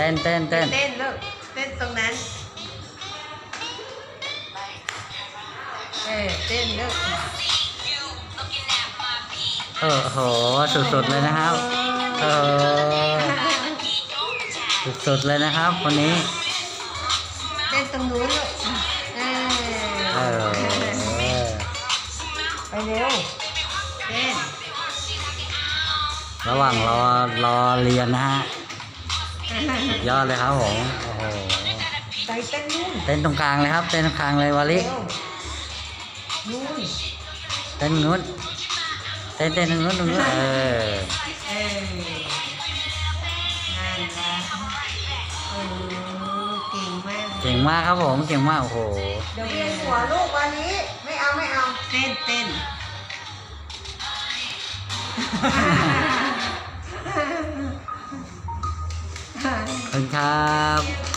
ต้นเต้นเต้นเต้นลูกเต้นตรงนั้น เออเต้นลูกโอ้โห สุดๆเลยนะครับเออสุดๆเลยนะครับคนนี้ เต้นตรงนู้นลูกเอเอออไปเร็วเต้น ระหว่างรอรอเรียนนะฮะ สุดยอดเลยครับผมโอ้โหไปเต้นนู่นเต้นตรงกลางเลยครับ เต้นตรงกลางเลยวาลิเร็วนู่นเต้นนู้นเต้นเต้นตรงนู้นตรงนู้นเออเออนั่นละเออเก่งมากเก่งมากครับผมเก่งมากโอ้โหเดี๋ยวเวียนหัวลูกวันนี้ ไม่เอาไม่เอาเต้นเต้น คุณครับ